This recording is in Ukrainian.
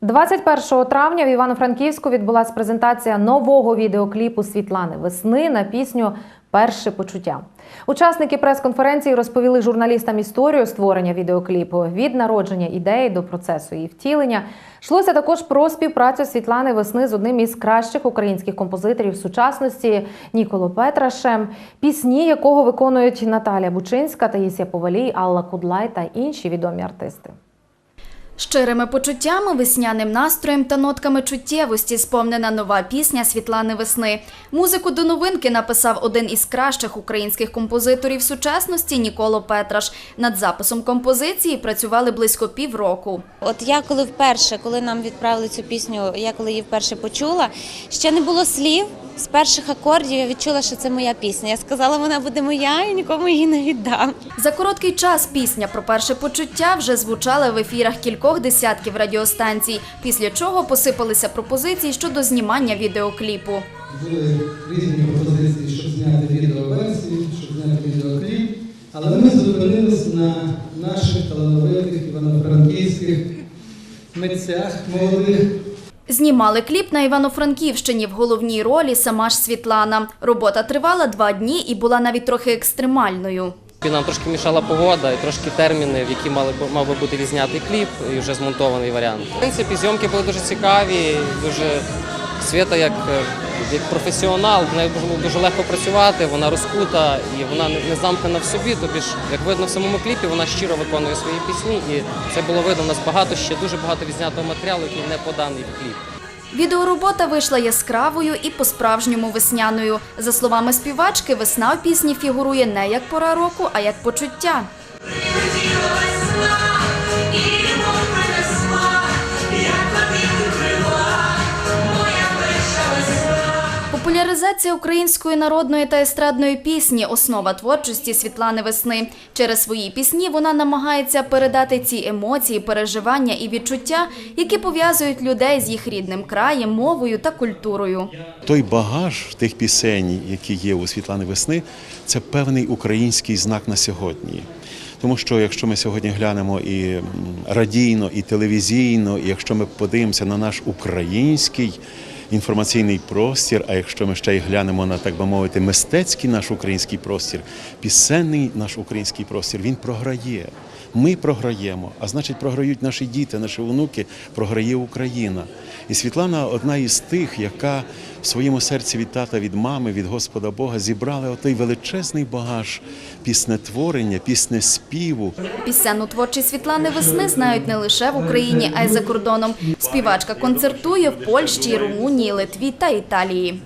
21 травня в Івано-Франківську відбулася презентація нового відеокліпу Світлани Весни на пісню Перше почуття. Учасники прес-конференції розповіли журналістам історію створення відеокліпу від народження ідеї до процесу її втілення. Йшлося також про співпрацю Світлани Весни з одним із кращих українських композиторів сучасності Ніколо Петрашем, пісні якого виконують Наталя Бучинська, Таїсія Повалій, Алла Кудлай та інші відомі артисти. Щирими почуттями, весняним настроєм та нотками чуттєвості сповнена нова пісня Світлани Весни. Музику до новинки написав один із кращих українських композиторів сучасності Ніколо Петраш. Над записом композиції працювали близько півроку. От я коли вперше, коли нам відправили цю пісню, я коли її вперше почула, ще не було слів. З перших акордів я відчула, що це моя пісня. Я сказала, вона буде моя і нікому її не віддам. За короткий час пісня про перше почуття вже звучала в ефірах кількох десятків радіостанцій, після чого посипалися пропозиції щодо знімання відеокліпу. Були різні пропозиції, щоб зняти відеоверсію, щоб зняти відеокліп. Але ми зупинилися на наших талановитих івано-франківських митцях молодих. Знімали кліп на Івано-Франківщині в головній ролі сама ж Світлана. Робота тривала два дні і була навіть трохи екстремальною. І Нам трошки мішала погода і трошки терміни, в які мали мав би бути відзнятий кліп і вже змонтований варіант. В принципі, зйомки були дуже цікаві, дуже Свята як, е, як професіонал, в нею було дуже легко працювати, вона розкута і вона не замкнена в собі. Тобі ж, як видно в самому кліпі, вона щиро виконує свої пісні, і це було видно. У нас багато ще дуже багато відзнятого матеріалу, який не поданий в кліп. Відеоробота вийшла яскравою і по-справжньому весняною. За словами співачки, весна у пісні фігурує не як пора року, а як почуття. Популяризація української народної та естрадної пісні основа творчості Світлани Весни. Через свої пісні вона намагається передати ці емоції, переживання і відчуття, які пов'язують людей з їх рідним краєм, мовою та культурою. Той багаж тих пісень, які є у Світлани Весни, це певний український знак на сьогодні. Тому що якщо ми сьогодні глянемо і радійно, і телевізійно, і якщо ми подивимося на наш український інформаційний простір, а якщо ми ще й глянемо на так би мовити мистецький наш український простір, пісенний наш український простір, він програє. Ми програємо, а значить, програють наші діти, наші онуки, програє Україна. І Світлана одна із тих, яка в своєму серці від тата, від мами, від Господа Бога зібрала отой величезний багаж піснетворення, піснеспіву. Пісенну творчість Світлани Весни знають не лише в Україні, а й за кордоном. Співачка концертує в Польщі, Румунії, Литві та Італії.